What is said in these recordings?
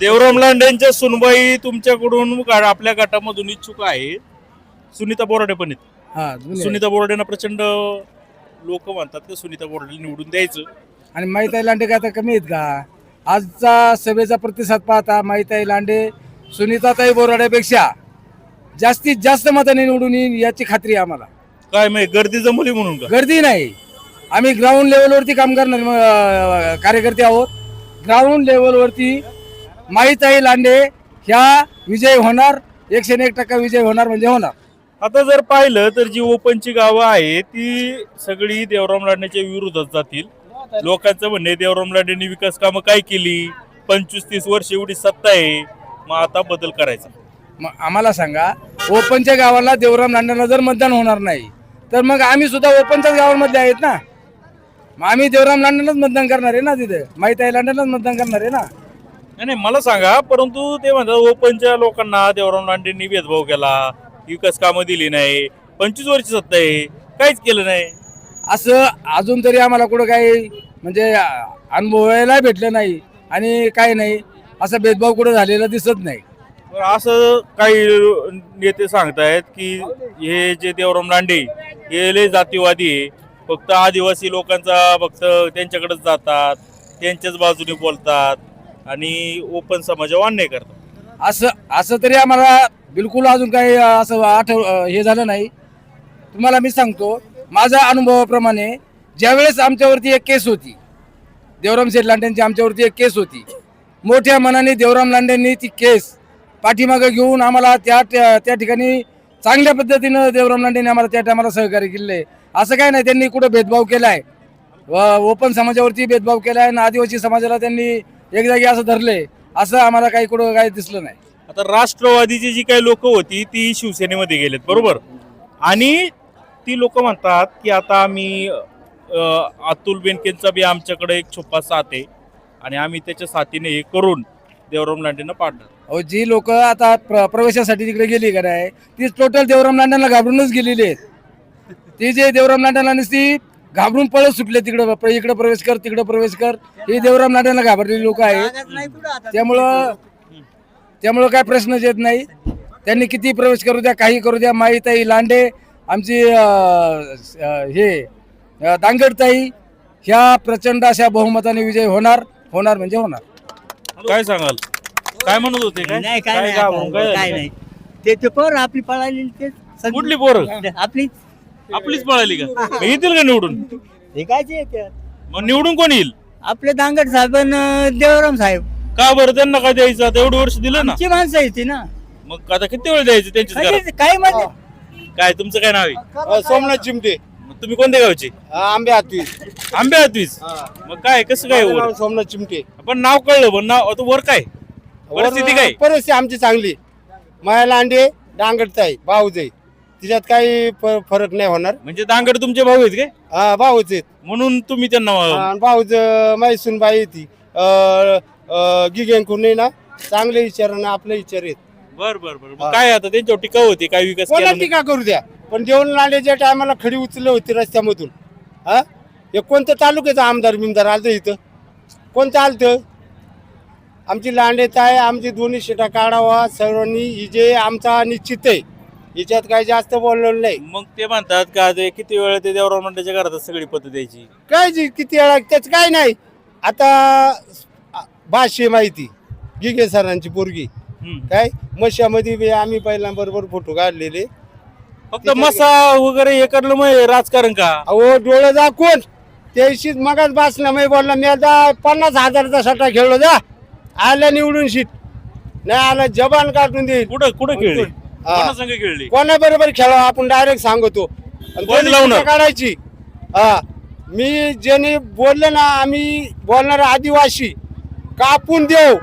देवराम लांडेंच्या सुनबाई तुमच्याकडून गा- आपल्या गटामधून इच्छुक आहे. सुनीता बोराडे पण आहेत. हा जुने. सुनीता बोराडेंना प्रचंड लोक म्हणतात की सुनीता बोराडे निवडून द्यायचं. आणि माईताई लांडे काय आता कमी आहेत का? आजचा सभेचा प्रतिसाद पाहता माईताई लांडे सुनीताताई बोराड्यापेक्षा जास्तीत जास्त मताने निवडून येईल याची खात्री आहे आम्हाला. काय माहिती गर्दी जमवली म्हणून का? गर्दी नाही. आम्ही ग्राउंड लेवलवरती काम करणार कार्यकर्ते आहोत. ग्राउंड लेवलवरती माईताई लांडे ह्या विजय होणार एकशे एक टक्का विजय होणार म्हणजे होणार. आता जर पाहिलं तर जी ओपनची गावं आहे ती सगळी देवराम लांडेच्या विरोधात जातील. लोकांचं म्हणणे देवराम लांडेंनी विकास कामं काय केली? पंचवीस तीस वर्ष एवढी सत्ता आहे मग आता बदल करायचा. मग आम्हाला सांगा ओपनच्या गावाला देवराम लांड्यांना जर मतदान होणार नाही तर मग आम्ही सुद्धा ओपनच्याच गावांमधले आहेत ना? मग आम्ही देवराम लांड्यांनाच मतदान करणार आहे ना तिथे? माहिती आहे लांड्यांनाच मतदान करणार आहे ना? नाही नाही मला सांगा परंतु ते म्हणतात ओपनच्या लोकांना देवराम लांडेंनी भेदभाव केला विकास कामं दिली नाही पंचवीस वर्ष सत्ता आहे काहीच केलं नाही. असं अजून तरी आम्हाला कुठं काही म्हणजे अनुभवायला भेटलं नाही आणि काही नाही असा भेदभाव कुठं झालेला दिसत नाही. तर असं काही नेते सांगतायत की हे जे देवराम लांडे हे लय जातीवादी आहे. फक्त आदिवासी लोकांचा फक्त त्यांच्याकडेच जातात त्यांच्याच बाजूने बोलतात. आणि ओपन समाजावर अन्याय करतात असं असं तरी आम्हाला बिलकुल अजून काही असं आठव हे झालं नाही. तुम्हाला मी सांगतो माझ्या अनुभवाप्रमाणे ज्यावेळेस आमच्यावरती एक केस होती देवराम शेठ लांड्यांची आमच्यावरती एक केस होती मोठ्या मनाने देवराम लांडेंनी ती केस पाठीमागं घेऊन आम्हाला त्या त्या ठिकाणी चांगल्या पद्धतीनं देवराम लांडेंनी आम्हाला त्या टायमाला सहकार्य केले असं काय नाही त्यांनी कुठं भेदभाव केलाय. व ओपन समाजावरती भेदभाव केलाय आणि आदिवासी समाजाला त्यांनी एक जागी असं धरले असं आम्हाला काही कुठं काही दिसलं नाही. आता राष्ट्रवादीची जी काही लोक होती ती शिवसेनेमध्ये गेलेत बरोबर? आणि ती लोक म्हणतात की आता आम्ही अ, अतुल बेनकेंचा बी आमच्याकडे एक छुपा साथ आहे आणि आम्ही त्याच्या साथीने हे करून देवराम लांडेंना पाडणार. अहो जी लोक आता प्र प्रवेशासाठी तिकडे गेली का नाही ती टोटल देवराम लांड्यांना घाबरूनच गेलेली आहेत. ती जे देवराम लांड्यांना नुसती घाबरून पळत सुटले तिकडं इकडं प्रवेश कर तिकडं प्रवेश कर. ही देवराम लांड्यांना घाबरलेली लोक आहेत. त्यामुळं त्यामुळं काय प्रश्नच येत नाही. त्यांनी किती प्रवेश करू द्या काही करू द्या. माईताई लांडे आमची हे दांगडताई ह्या प्रचंड अशा बहुमताने विजय होणार. होणार म्हणजे होणार. काय सांगाल? काय म्हणत होते काय नाही काय ते पोर आपली पळाली ते कुठली पोरं? आपली आपलीच पळाली का? मग येतील का निवडून? हे काय? मग निवडून कोण येईल? आपले दांगड साहेब देवराम साहेब. का बरं? त्यांना काय द्यायचं? आता एवढं वर्ष दिलं ना. आमची माणसं येते ना. मग आता किती वेळ द्यायचं घरात? कधी- काय म्हणजे? काय तुमचं काय नाव आहे? सोमनाथ चिमटे. मग तुम्ही कोणत्या गावचे? आंबे हातवी आंबे हातवीस? मग काय कसं काय वर? सोमनाथ चिमटे. पण नाव कळलं पण नाव आता वर काय? परिस्थिती काय? परिस्थिती आमची चांगली. माया लांडे डांगडताई भाऊजाई. तिच्यात काही फ- फरक नाही होणार. म्हणजे दांगड तुमचे भाऊ आहेत काय? हा, भाऊच आहेत. म्हणून तुम्ही त्यांना आणि भाऊज मैसून बाई ती. गिगेंकून नाही ना चांगले विचार आणि आपले विचार आहेत. बर बर बर. मग काय आता त्यांच्यावर टीका होती काय विकास कोणा केला नाही? टीका करू द्या. पण देऊन लांडेच्या टायमाला खडी उचलली होती रस्त्यामधून. हा? हे कोणतं तालुक्याचं आमदार बिमदार आलतं इथं? कोणतं आलतं? आमची लांडेत आहे आमची दोन्ही शिटा काढावा सर्वांनी ही जे आमचा निश्चित आहे. याच्यात काही जास्त बोललेलं नाही. मग ते म्हणतात का ते किती वेळ ते देवराव मंडळाच्या घरात सगळी पद्धत द्यायची? काय जी किती वेळा त्याच काय नाही. आता भाषे माहिती गिगे सरांची पोरगी. काय? मशामध्ये बी आम्ही पहिल्यांबरोबर फोटो काढलेले. फक्त मसा वगैरे हे करलं मग राजकारण का? अहो डोळं दाखवून त्याशीच मगाच बसला मी बोलला मी आता पन्नास हजाराचा सट्टा खेळलो जा. आल्या निवडून शीट नाही आला जबान काढून देईल. कुठं कुठं खेळली? कोणासंग खेळली? कोणाबरोबर खेळावं आपण डायरेक्ट सांगतो. कोण लावणार? काढायची? हा. मी ज्याने बोलले ना आम्ही बोलणार आदिवासी कापून देऊ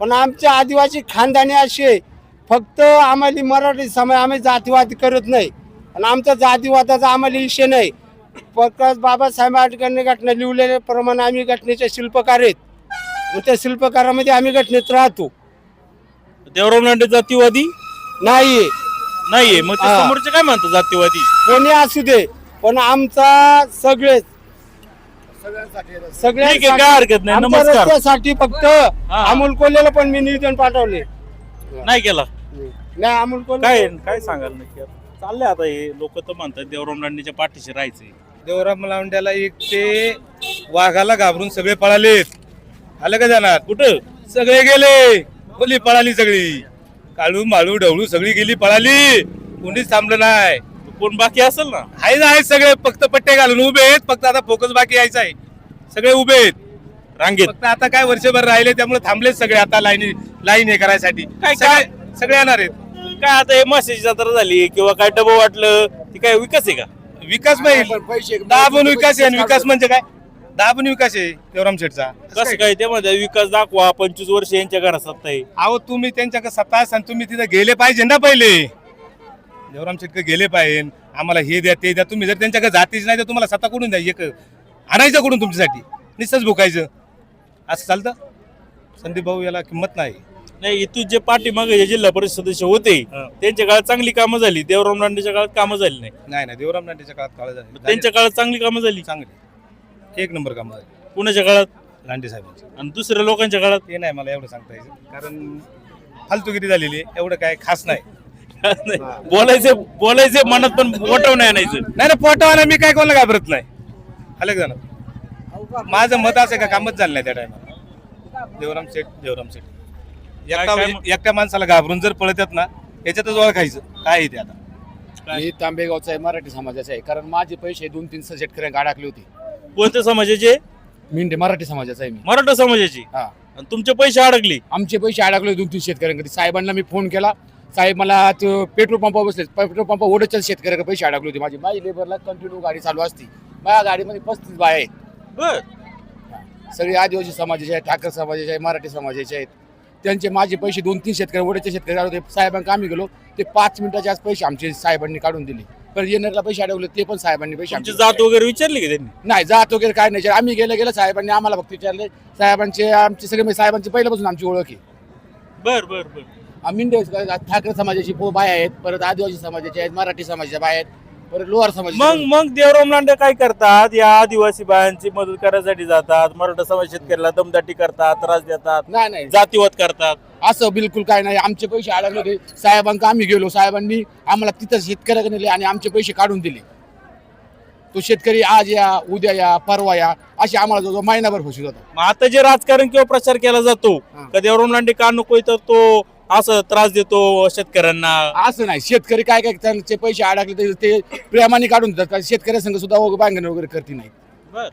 पण आमचे आदिवासी खानदानी असे फक्त आम्हाला मराठी समाज आम्ही जातीवाद करत नाही. आणि आमचा जातीवादाचा आम्हाला विषय नाही. प्रकाश बाबासाहेब आठवणे घटना लिहिलेल्याप्रमाणे आम्ही घटनेचे शिल्पकार आहेत. मग त्या शिल्पकारामध्ये आम्ही घटनेत राहतो. देवराव लांडे जातीवादी? नाही. नाहीये. मग ते हा. समोरचे काय म्हणतात जातीवादी? कोणी असू दे पण आमचा सगळे सगळ्या ठीक आहे काय हरकत नाही. आमच्या नमस्कार. रस्त्यासाठी फक्त अमोल कोल्हेला पण मी निवेदन पाठवले. नाही केला. नाही अमोल कोल्हे काय काय सांगाल नक्की? आता? चाललंय आता हे. लोक तर म्हणतात देवराम लांडेच्या पाठीशी राहायचंय. देवराम लावंड्याला एक ते वाघाला घाबरून सगळे पळालेत. आलं का जाणार? कुठं? सगळे गेले. बोली पळाली सगळी. काळू माळू ढवळू सगळी गेली पळाली. कोणीच थांबलं नाही. कोण बाकी असेल ना? आहे ना आहेत सगळे. फक्त पट्टे घालून उभे आहेत. फक्त आता फोकस बाकी यायचा आहे. सगळे उभे आहेत. रांगेत. फक्त आता काय वर्षभर राहिले त्यामुळे थांबलेच सगळे आता लाईन लाईन हे करायसाठी. काय- सगळे सगळे येणार आहेत. काय आता हे माशाची जत्रा झाली किंवा काय डबं वाटलं ती काय विकास आहे का? विकास पाहिजे दाबून विकास आहे आणि विकास म्हणजे काय? दाबून विकास आहे देवराम शेठचा. कसं काय? ते म्हणतात विकास दाखवा पंचवीस वर्ष यांच्या घरात सत्ता आहे. अहो तुम्ही त्यांच्याकडे सत्ता आणि तुम्ही तिथे गेले पाहिजे ना पहिले. देवराम शेटकडे गेले पाहिजे. आम्हाला हे द्या ते द्या. तुम्ही जर त्यांच्याकडे जातीच नाही तर तुम्हाला सत्ता कुठून द्या? एक आणायचं कुठून तुमच्यासाठी? निसच भुकायचं. असं चालतं? संदीप भाऊ याला किंमत नाही. नाही इथून जे पाठीमागे जे जिल्हा परिषद सदस्य होते हा. त्यांच्या काळात चांगली कामं झाली. देवराम लांडेच्या काळात कामं झाली नाही. नाही नाही. देवराम लांडेच्या काळात काळ झाले त्यांच्या काळात चांगली कामं झाली. चांगले. एक नंबर काम झाले. कुणाच्या काळात? लांडे साहेबांचे. आणि दुसऱ्या लोकांच्या काळात? ते नाही मला एवढं सांगता यायचं कारण फालतुगिरी झालेली आहे. एवढं काय खास नाही. नाही. बोलायचे बोलायचे मनात पण मोठं नाही आणायचं. नाही ना पोटावाला मी काय कोणाला घाबरत नाही. आलं का जाणं माझं मत असं आहे का कामच झालं नाही त्या टायमाला देवराम शेठ देवराम शेठ. एकटा काय मग? एकट्या माणसाला घाबरून जर पळतात ना याच्यातच ओळखायचं. काय आहे ते आता? मी तांबेगावचा आहे मराठी समाजाचा आहे. कारण माझे पैसे दोन तीन शेतकऱ्यांना अडकले होते. कोणत्या समाजाचे? मी मराठी समाजाचा आहे मी. मराठा समाजाची? हा. आणि तुमचे पैसे अडकले. आमचे पैसे अडकले दोन तीन शेतकऱ्यांकडे. साहेबांना मी फोन केला. साहेब मला तो पेट्रोल पंपावर बसले. पेट्रोल पंपा ओढच्या शेतकऱ्याकडे पैसे अडकले होते. माझी माझी लेबरला कंटिन्यू गाडी चालू असती. माझ्या गाडीमध्ये पस्तीस बाय आहेत. बर. सगळे आदिवासी समाजाचे आहेत ठाकर समाजाचे आहेत मराठी समाजाचे आहेत. त्यांचे माझे पैसे दोन तीन शेतकरी ओढ्याचे शेतकरी आले होते. साहेबांना आम्ही गेलो. ते पाच मिनिटाच्या आज पैसे आमचे साहेबांनी काढून दिले. पण येणाऱ्याला पैसे अडवले ते पण साहेबांनी पैसे आमचे- जात वगैरे विचारली का त्यांनी? नाही जात वगैरे काय नाही. आम्ही गेलं गेलं साहेबांनी आम्हाला फक्त विचारले. साहेबांचे आमचे सगळे म्हणजे साहेबांची पहिल्यापासून आमची ओळख आहे. बर बर बर. आम्ही ठाकरे समाजाची पो बाय आहेत. परत आदिवासी समाजाचे आहेत मराठी समाजाच्या बाय आहेत. परत लोहार समाजाचे मग मग देवराम लांडे काय करतात? या आदिवासी बायांची मदत करायसाठी जातात मराठा समाज शेतकऱ्याला दमदाटी करतात त्रास देतात नाही नाही. जातीवाद करतात. असं बिलकुल काय नाही. आमचे पैसे अडकले होते साहेबांका आम्ही गेलो. साहेबांनी आम्हाला तिथं शेतकऱ्याकडे नेले आणि आमचे पैसे काढून दिले. तो शेतकरी आज या उद्या या परवा या असे आम्हाला जो महिनाभर फसवत होता मग आता जे राजकारण किंवा प्रचार केला जातो हा. का देवराम लांडे का नकोय तर तो असं त्रास देतो शेतकऱ्यांना. असं नाही. शेतकरी काय काय त्यांचे पैसे अडकले ते- ते प्रेमाने काढून देतात. शेतकऱ्या संघ सुद्धा बांगण वगैरे करते नाही. बर.